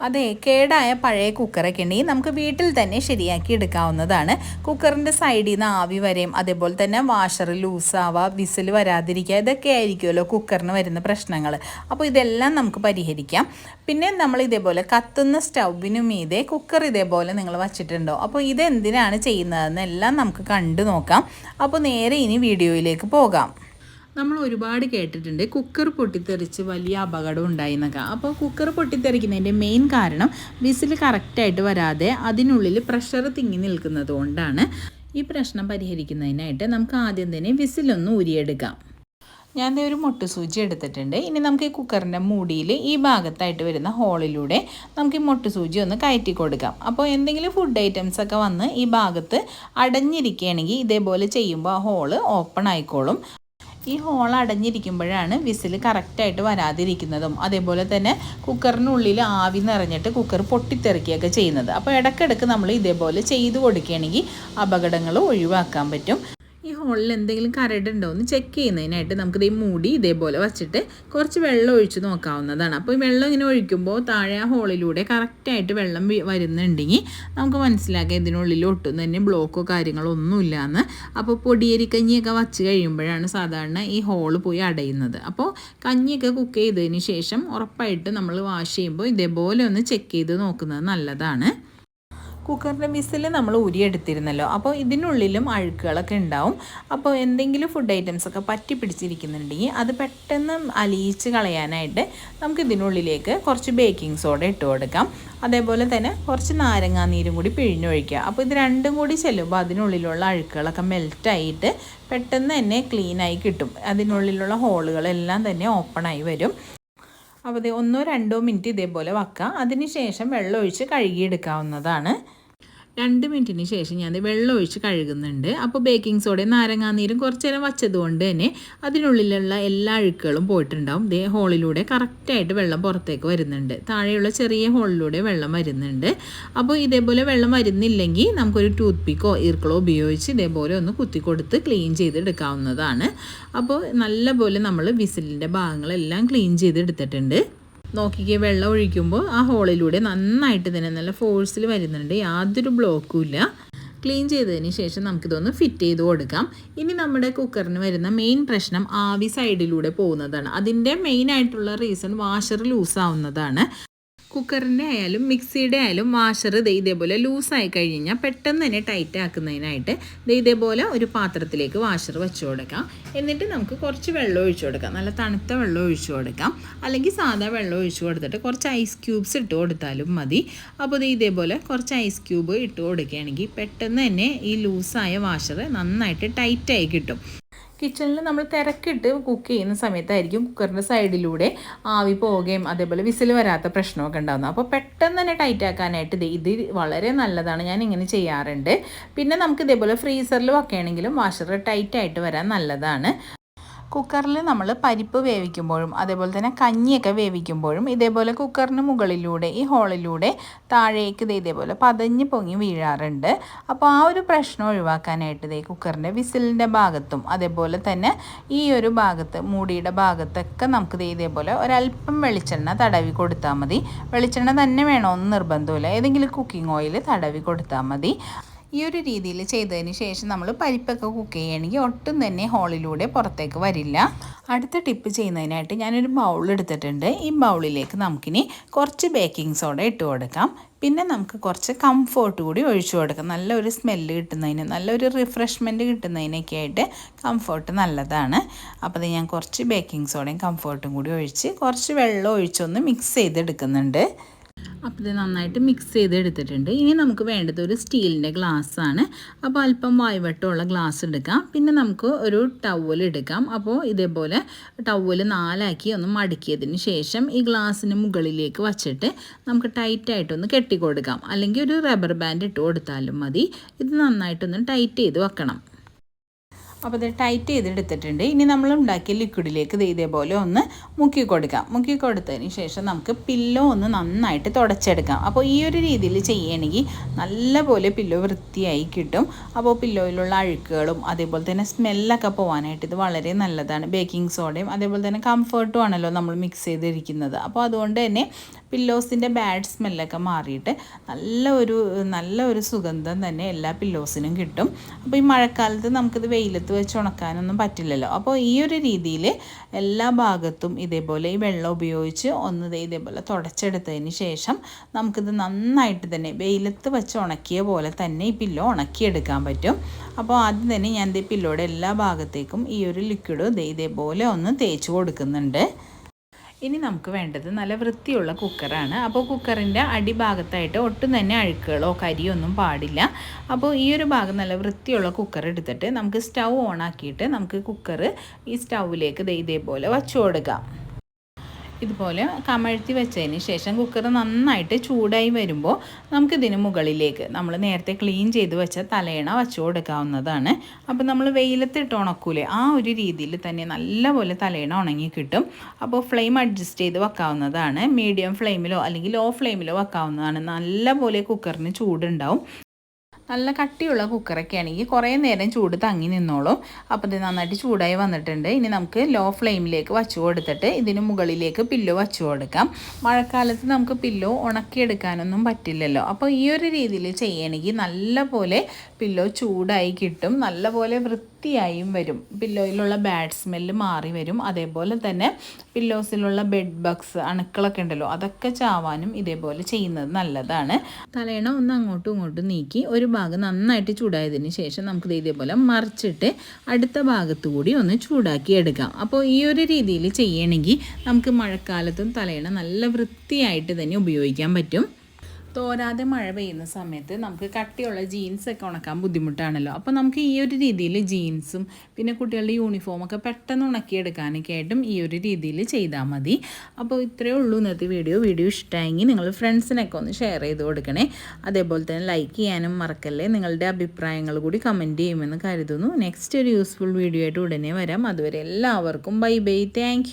അതെ കേടായ പഴയ കുക്കറൊക്കെ ഉണ്ടെങ്കിൽ നമുക്ക് വീട്ടിൽ തന്നെ ശരിയാക്കി എടുക്കാവുന്നതാണ്. കുക്കറിന്റെ സൈഡിൽ നിന്ന് ആവി വരെയും അതേപോലെ തന്നെ വാഷർ ലൂസാവുക വിസിൽ വരാതിരിക്കുക ഇതൊക്കെ ആയിരിക്കുമല്ലോ കുക്കറിന് വരുന്ന പ്രശ്നങ്ങൾ. അപ്പോൾ ഇതെല്ലാം നമുക്ക് പരിഹരിക്കാം. പിന്നെ നമ്മൾ ഇതേപോലെ കത്തുന്ന സ്റ്റൗവിന് മീതെ കുക്കർ ഇതേപോലെ നിങ്ങൾ വച്ചിട്ടുണ്ടോ? അപ്പോൾ ഇതെന്തിനാണ് ചെയ്യുന്നതെന്നെല്ലാം നമുക്ക് കണ്ടു നോക്കാം. അപ്പോൾ നേരെ ഇനി വീഡിയോയിലേക്ക് പോകാം. നമ്മൾ ഒരുപാട് കേട്ടിട്ടുണ്ട്. കുക്കർ പൊട്ടിത്തെറിച്ച് വലിയ അപകടം ഉണ്ടായി എന്നൊക്കെ. അപ്പോൾ കുക്കർ പൊട്ടിത്തെറിക്കുന്നതിന്റെ മെയിൻ കാരണം വിസിൽ കറക്റ്റായിട്ട് വരാതെ അതിനുള്ളിൽ പ്രഷർ തിങ്ങി നിൽക്കുന്നത് കൊണ്ടാണ്. ഈ പ്രശ്നം പരിഹരിക്കുന്നതിനായിട്ട് നമുക്ക് ആദ്യം തന്നെ വിസിലൊന്ന് ഊരിയെടുക്കാം. ഞാൻ ഒരു മുട്ട് സൂചി എടുത്തിട്ടുണ്ട്. ഇനി നമുക്ക് ഈ കുക്കറിന്റെ മൂടിയിൽ ഈ ഭാഗത്തായിട്ട് വരുന്ന ഹോളിലൂടെ നമുക്ക് ഈ മുട്ട് സൂചി ഒന്ന് കയറ്റി കൊടുക്കാം. അപ്പോൾ എന്തെങ്കിലും ഫുഡ് ഐറ്റംസ് ഒക്കെ വന്ന് ഈ ഭാഗത്ത് അടഞ്ഞിരിക്കുകയാണെങ്കിൽ ഇതേപോലെ ചെയ്യുമ്പോൾ ആ ഹോൾ ഓപ്പൺ ആയിക്കോളും. ഈ ഹോൾ അടഞ്ഞിരിക്കുമ്പോഴാണ് വിസിൽ കറക്റ്റായിട്ട് വരാതിരിക്കുന്നതും. അതേപോലെ തന്നെ കുക്കറിനുള്ളിൽ ആവി നിറഞ്ഞിട്ട് കുക്കർ പൊട്ടിത്തെറിക്കുകയൊക്കെ ചെയ്യുന്നത്. അപ്പോൾ ഇടയ്ക്കിടയ്ക്ക് നമ്മൾ ഇതേപോലെ ചെയ്ത് കൊടുക്കുകയാണെങ്കിൽ അപകടങ്ങൾ ഒഴിവാക്കാൻ പറ്റും. ഈ ഹോളിൽ എന്തെങ്കിലും കരടുണ്ടോ എന്ന് ചെക്ക് ചെയ്യുന്നതിനായിട്ട് നമുക്ക് ഈ മൂടി ഇതേപോലെ വച്ചിട്ട് കുറച്ച് വെള്ളം ഒഴിച്ച് നോക്കാവുന്നതാണ്. അപ്പോൾ ഈ വെള്ളം ഇങ്ങനെ ഒഴിക്കുമ്പോൾ താഴെ ആ ഹോളിലൂടെ കറക്റ്റായിട്ട് വെള്ളം വരുന്നുണ്ടെങ്കിൽ നമുക്ക് മനസ്സിലാക്കാം ഇതിനുള്ളിൽ ഒട്ടും തന്നെ ബ്ലോക്കോ കാര്യങ്ങളോ ഒന്നുമില്ല എന്ന് അപ്പോൾ പൊടിയരിക്കഞ്ഞിയൊക്കെ വച്ച് കഴിയുമ്പോഴാണ് സാധാരണ ഈ ഹോൾ പോയി അടയുന്നത്. അപ്പോൾ കഞ്ഞിയൊക്കെ കുക്ക് ചെയ്തതിന് ശേഷം ഉറപ്പായിട്ട് നമ്മൾ വാഷ് ചെയ്യുമ്പോൾ ഇതേപോലെ ഒന്ന് ചെക്ക് ചെയ്ത് നോക്കുന്നത് നല്ലതാണ്. കുക്കറിന്റെ വിസിൽ നമ്മൾ ഉരിയെടുത്തിരുന്നല്ലോ അപ്പോൾ ഇതിനുള്ളിലും അഴുക്കുകളൊക്കെ ഉണ്ടാവും. അപ്പോൾ എന്തെങ്കിലും ഫുഡ് ഐറ്റംസ് ഒക്കെ പറ്റി പിടിച്ചിരിക്കുന്നുണ്ടെങ്കിൽ അത് പെട്ടെന്ന് അലിയിച്ച് കളയാനായിട്ട് നമുക്ക് ഇതിനുള്ളിലേക്ക് കുറച്ച് ബേക്കിംഗ് സോഡ ഇട്ട് കൊടുക്കാം. അതേപോലെ തന്നെ കുറച്ച് നാരങ്ങാനീരും കൂടി പിഴിഞ്ഞൊഴിക്കുക അപ്പോൾ ഇത് രണ്ടും കൂടി ചെല്ലുമ്പോൾ അതിനുള്ളിലുള്ള അഴുക്കുകളൊക്കെ മെൽറ്റായിട്ട് പെട്ടെന്ന് തന്നെ ക്ലീനായി കിട്ടും. അതിനുള്ളിലുള്ള ഹോളുകളെല്ലാം തന്നെ ഓപ്പണായി വരും. അപ്പോൾ ഒന്നോ രണ്ടോ മിനിറ്റ് ഇതേപോലെ വയ്ക്കുക അതിന് ശേഷം വെള്ളം ഒഴിച്ച് കഴുകിയെടുക്കാവുന്നതാണ്. രണ്ട് മിനിറ്റിന് ശേഷം ഞാൻ വെള്ളം ഒഴിച്ച് കഴുകുന്നുണ്ട്. അപ്പോൾ ബേക്കിംഗ് സോഡയും നാരങ്ങാനീരും കുറച്ച് നേരം വച്ചതുകൊണ്ട് തന്നെ അതിനുള്ളിലുള്ള എല്ലാ അഴുക്കുകളും പോയിട്ടുണ്ടാവും. ദേ ഹോളിലൂടെ കറക്റ്റായിട്ട് വെള്ളം പുറത്തേക്ക് വരുന്നുണ്ട്. താഴെയുള്ള ചെറിയ ഹോളിലൂടെ വെള്ളം വരുന്നുണ്ട്. അപ്പോൾ ഇതേപോലെ വെള്ളം വരുന്നില്ലെങ്കിൽ നമുക്കൊരു ടൂത്ത് പിക്കോ ഈർക്കളോ ഉപയോഗിച്ച് ഇതേപോലെ ഒന്ന് കുത്തി കൊടുത്ത് ക്ലീൻ ചെയ്തെടുക്കാവുന്നതാണ്. അപ്പോൾ നല്ലപോലെ നമ്മൾ വിസിലിന്റെ ഭാഗങ്ങളെല്ലാം ക്ലീൻ ചെയ്തെടുത്തിട്ടുണ്ട്. നോക്കിക്കേ വെള്ളം ഒഴിക്കുമ്പോൾ ആ ഹോളിലൂടെ നന്നായിട്ട് തന്നെ നല്ല ഫോഴ്സിൽ വരുന്നുണ്ട്. യാതൊരു ബ്ലോക്കും ഇല്ല. ക്ലീൻ ചെയ്തതിന് ശേഷം നമുക്കിതൊന്ന് ഫിറ്റ് ചെയ്ത് കൊടുക്കാം. ഇനി നമ്മുടെ കുക്കറിന് വരുന്ന മെയിൻ പ്രശ്നം ആവി സൈഡിലൂടെ പോകുന്നതാണ്. അതിന്റെ മെയിൻ ആയിട്ടുള്ള റീസൺ വാഷർ ലൂസ് ആവുന്നതാണ് കുക്കറിന്റെ ആയാലും മിക്സിയുടെ ആയാലും വാഷർ ദേ ഇതേപോലെ ലൂസായി കഴിഞ്ഞാൽ പെട്ടെന്ന് തന്നെ ടൈറ്റ് ആക്കുന്നതിനായിട്ട് ദേ ഇതേപോലെ ഒരു പാത്രത്തിലേക്ക് വാഷർ വെച്ച് കൊടുക്കാം. എന്നിട്ട് നമുക്ക് കുറച്ച് വെള്ളം ഒഴിച്ചു കൊടുക്കാം. നല്ല തണുത്ത വെള്ളം ഒഴിച്ചു കൊടുക്കാം. അല്ലെങ്കിൽ സാധാ വെള്ളം ഒഴിച്ചു കൊടുത്തിട്ട് കുറച്ച് ഐസ് ക്യൂബ്സ് ഇട്ട് കൊടുത്താലും മതി. അപ്പോൾ ദേ ഇതേപോലെ കുറച്ച് ഐസ് ക്യൂബ് ഇട്ട് കൊടുക്കുകയാണെങ്കിൽ പെട്ടെന്ന് തന്നെ ഈ ലൂസായ വാഷർ നന്നായിട്ട് ടൈറ്റായി കിട്ടും. കിച്ചണിൽ നമ്മൾ തിരക്കിട്ട് കുക്ക് ചെയ്യുന്ന സമയത്തായിരിക്കും കുക്കറിന്റെ സൈഡിലൂടെ ആവി പോവുകയും അതേപോലെ വിസിൽ വരാത്ത പ്രശ്നമൊക്കെ ഉണ്ടാകുന്നത് അപ്പോൾ പെട്ടെന്ന് തന്നെ ടൈറ്റ് ആക്കാനായിട്ട് ഇത് വളരെ നല്ലതാണ്. ഞാൻ ഇങ്ങനെ ചെയ്യാറുണ്ട്. പിന്നെ നമുക്ക് ഇതേപോലെ ഫ്രീസറിൽ വെക്കുകയാണെങ്കിലും വാഷർ ടൈറ്റ് ആയിട്ട് വരാൻ നല്ലതാണ്. കുക്കറിൽ നമ്മൾ പരിപ്പ് വേവിക്കുമ്പോഴും അതേപോലെ തന്നെ കഞ്ഞിയൊക്കെ വേവിക്കുമ്പോഴും ഇതേപോലെ കുക്കറിന് മുകളിലൂടെ ഈ ഹോളിലൂടെ താഴേക്ക് ദേ ഇതേപോലെ പതഞ്ഞ് പൊങ്ങി വീഴാറുണ്ട്. അപ്പോൾ ആ ഒരു പ്രശ്നം ഒഴിവാക്കാനായിട്ട് ഇതേ കുക്കറിന്റെ വിസിലിന്റെ ഭാഗത്തും അതേപോലെ തന്നെ ഈ ഒരു ഭാഗത്ത് മൂടിയുടെ ഭാഗത്തൊക്കെ നമുക്ക് ദേ ഇതേപോലെ ഒരല്പം വെളിച്ചെണ്ണ തടവി കൊടുത്താൽ മതി. വെളിച്ചെണ്ണ തന്നെ വേണമെന്ന് നിർബന്ധമില്ല. ഏതെങ്കിലും കുക്കിംഗ് ഓയിൽ തടവി കൊടുത്താൽ മതി. ഈ ഒരു രീതിയിൽ ചെയ്തതിന് ശേഷം നമ്മൾ പരിപ്പൊക്കെ കുക്ക് ചെയ്യുകയാണെങ്കിൽ ഒട്ടും തന്നെ ഹോളിലൂടെ പുറത്തേക്ക് വരില്ല. അടുത്ത ടിപ്പ് ചെയ്യുന്നതിനായിട്ട് ഞാനൊരു ബൗൾ എടുത്തിട്ടുണ്ട്. ഈ ബൗളിലേക്ക് നമുക്കിനി കുറച്ച് ബേക്കിംഗ് സോഡ ഇട്ട് കൊടുക്കാം. പിന്നെ നമുക്ക് കുറച്ച് കംഫോർട്ട് കൂടി ഒഴിച്ചു കൊടുക്കാം. നല്ലൊരു സ്മെല്ല് കിട്ടുന്നതിന് നല്ലൊരു റിഫ്രഷ്മെന്റ് കിട്ടുന്നതിനൊക്കെ ആയിട്ട് കംഫോർട്ട് നല്ലതാണ്. അപ്പോൾ അത് ഞാൻ കുറച്ച് ബേക്കിംഗ് സോഡയും കംഫോർട്ടും കൂടി ഒഴിച്ച് കുറച്ച് വെള്ളം ഒഴിച്ചൊന്ന് മിക്സ് ചെയ്തെടുക്കുന്നുണ്ട്. അപ്പോൾ ഇത് നന്നായിട്ട് മിക്സ് ചെയ്ത് എടുത്തിട്ടുണ്ട് ഇനി നമുക്ക് വേണ്ടത് ഒരു സ്റ്റീലിന്റെ ആണ്. അപ്പോൾ അല്പം വായ്വട്ടമുള്ള ഗ്ലാസ് എടുക്കാം. പിന്നെ നമുക്ക് ഒരു ടവൽ എടുക്കാം. അപ്പോൾ ഇതേപോലെ ടവൽ നാലാക്കി ഒന്ന് മടക്കിയതിന് ശേഷം ഈ ഗ്ലാസ്സിന് മുകളിലേക്ക് വച്ചിട്ട് നമുക്ക് ടൈറ്റായിട്ടൊന്ന് കെട്ടിക്കൊടുക്കാം. അല്ലെങ്കിൽ ഒരു റബ്ബർ ബാൻഡ് ഇട്ട് കൊടുത്താലും മതി. ഇത് നന്നായിട്ടൊന്ന് ടൈറ്റ് ചെയ്ത് വെക്കണം. അപ്പോൾ ഇത് ടൈറ്റ് ചെയ്തെടുത്തിട്ടുണ്ട്. ഇനി നമ്മൾ ഉണ്ടാക്കിയ ലിക്വിഡിലേക്ക് ഇത് ഇതേപോലെ ഒന്ന് മുക്കി കൊടുക്കാം. മുക്കി കൊടുത്തതിന് ശേഷം നമുക്ക് പില്ലോ ഒന്ന് നന്നായിട്ട് തുടച്ചെടുക്കാം. അപ്പോൾ ഈ ഒരു രീതിയിൽ ചെയ്യുകയാണെങ്കിൽ നല്ലപോലെ പില്ലോ വൃത്തിയായി കിട്ടും. അപ്പോൾ പില്ലോയിലുള്ള അഴുക്കുകളും അതേപോലെ തന്നെ സ്മെല്ലൊക്കെ പോകാനായിട്ട് ഇത് വളരെ നല്ലതാണ്. ബേക്കിംഗ് സോഡയും അതേപോലെ തന്നെ കംഫർട്ടും ആണല്ലോ നമ്മൾ മിക്സ് ചെയ്തിരിക്കുന്നത്. അപ്പോൾ അതുകൊണ്ട് തന്നെ പില്ലോസിന്റെ ബാഡ് സ്മെല്ലൊക്കെ മാറിയിട്ട് നല്ല ഒരു നല്ല ഒരു സുഗന്ധം തന്നെ എല്ലാ പില്ലോസിനും കിട്ടും. അപ്പോൾ ഈ മഴക്കാലത്ത് നമുക്കിത് വെയിലത്ത് വെച്ച് ഉണക്കാനൊന്നും പറ്റില്ലല്ലോ. അപ്പോൾ ഈ ഒരു രീതിയിൽ എല്ലാ ഭാഗത്തും ഇതേപോലെ ഈ വെള്ളം ഉപയോഗിച്ച് ഒന്ന് ഇതേപോലെ തുടച്ചെടുത്തതിന് ശേഷം നമുക്കിത് നന്നായിട്ട് തന്നെ വെയിലത്ത് വെച്ച് ഉണക്കിയ പോലെ തന്നെ ഈ പില്ലോ ഉണക്കിയെടുക്കാൻ പറ്റും. അപ്പോൾ ആദ്യം തന്നെ ഞാൻ ഈ പില്ലോയുടെ എല്ലാ ഭാഗത്തേക്കും ഈ ഒരു ലിക്വിഡ് ഇതേപോലെ ഒന്ന് തേച്ച് കൊടുക്കുന്നുണ്ട്. ഇനി നമുക്ക് വേണ്ടത് നല്ല വൃത്തിയുള്ള കുക്കറാണ്. അപ്പോൾ കുക്കറിന്റെ അടിഭാഗത്തായിട്ട് ഒട്ടും തന്നെ അഴുക്കുകളോ കരിയോ ഒന്നും പാടില്ല. അപ്പോൾ ഈ ഒരു ഭാഗം നല്ല വൃത്തിയുള്ള കുക്കർ എടുത്തിട്ട് നമുക്ക് സ്റ്റൗ ഓണാക്കിയിട്ട് നമുക്ക് കുക്കർ ഈ സ്റ്റൗവിലേക്ക് ഇതേപോലെ വച്ചു കൊടുക്കാം. ഇതുപോലെ കമഴ്ത്തി വെച്ചതിന് ശേഷം കുക്കർ നന്നായിട്ട് ചൂടായി വരുമ്പോൾ നമുക്കിതിന് മുകളിലേക്ക് നമ്മൾ നേരത്തെ ക്ലീൻ ചെയ്ത് വെച്ച തലയണ വച്ചു കൊടുക്കാവുന്നതാണ് അപ്പോൾ നമ്മൾ വെയിലത്തിട്ട് ഉണക്കൂലേ ആ ഒരു രീതിയിൽ തന്നെ നല്ലപോലെ തലയണ ഉണങ്ങി കിട്ടും. അപ്പോൾ ഫ്ലെയിം അഡ്ജസ്റ്റ് ചെയ്ത് വെക്കാവുന്നതാണ്. മീഡിയം ഫ്ലെയിമിലോ അല്ലെങ്കിൽ ലോ ഫ്ലെയിമിലോ വെക്കാവുന്നതാണ്. നല്ലപോലെ കുക്കറിന് ചൂടുണ്ടാവും. നല്ല കട്ടിയുള്ള കുക്കറൊക്കെ ആണെങ്കിൽ കുറേ നേരം ചൂട് തങ്ങി നിന്നോളും. അപ്പോൾ ഇത് നന്നായിട്ട് ചൂടായി വന്നിട്ടുണ്ട്. ഇനി നമുക്ക് ലോ ഫ്ലെയിമിലേക്ക് വച്ചു കൊടുത്തിട്ട് ഇതിന് മുകളിലേക്ക് പില്ലോ വച്ചു കൊടുക്കാം. മഴക്കാലത്ത് നമുക്ക് പില്ലോ ഉണക്കിയെടുക്കാനൊന്നും പറ്റില്ലല്ലോ. അപ്പോൾ ഈ ഒരു രീതിയിൽ ചെയ്യണമെങ്കിൽ നല്ല പോലെ പില്ലോ ചൂടായി കിട്ടും. നല്ല പോലെ വൃത്തിയായും വരും. പില്ലോയിലുള്ള ബാഡ് സ്മെല്ല് മാറി വരും. അതേപോലെ തന്നെ പില്ലോസിലുള്ള ബെഡ് ബഗ്സ് അണുക്കളൊക്കെ ഉണ്ടല്ലോ അതൊക്കെ ചാവാനും ഇതേപോലെ ചെയ്യുന്നത് നല്ലതാണ്. തലേണ ഒന്ന് അങ്ങോട്ടും ഇങ്ങോട്ടും നീക്കി ഒരു ഭാഗം നന്നായിട്ട് ചൂടായതിന് ശേഷം നമുക്ക് ഇതേപോലെ മറിച്ചിട്ട് അടുത്ത ഭാഗത്തു കൂടി ഒന്ന് ചൂടാക്കി എടുക്കാം. അപ്പോൾ ഈ ഒരു രീതിയിൽ ചെയ്യണമെങ്കിൽ നമുക്ക് മഴക്കാലത്തും തലയണ നല്ല വൃത്തിയായിട്ട് തന്നെ ഉപയോഗിക്കാൻ പറ്റും. തോരാതെ മഴ പെയ്യുന്ന സമയത്ത് നമുക്ക് കട്ടിയുള്ള ജീൻസ് ഒക്കെ ഉണക്കാൻ ബുദ്ധിമുട്ടാണല്ലോ. അപ്പോൾ നമുക്ക് ഈ ഒരു രീതിയിൽ ജീൻസും പിന്നെ കുട്ടികളുടെ യൂണിഫോമൊക്കെ പെട്ടെന്ന് ഉണക്കിയെടുക്കാനൊക്കെ ആയിട്ടും ഈ ഒരു രീതിയിൽ ചെയ്താൽ മതി. അപ്പോൾ ഇത്രയേ ഉള്ളൂ ഇന്നത്തെ വീഡിയോ വീഡിയോ ഇഷ്ടമായെങ്കിൽ നിങ്ങൾ ഫ്രണ്ട്സിനൊക്കെ ഒന്ന് ഷെയർ ചെയ്ത് കൊടുക്കണേ. അതേപോലെ തന്നെ ലൈക്ക് ചെയ്യാനും മറക്കല്ലേ. നിങ്ങളുടെ അഭിപ്രായങ്ങൾ കൂടി കമന്റ് ചെയ്യുമെന്ന് കരുതുന്നു. നെക്സ്റ്റ് ഒരു യൂസ്ഫുൾ വീഡിയോ ആയിട്ട് ഉടനെ വരാം. അതുവരെ എല്ലാവർക്കും ബൈ ബൈ താങ്ക്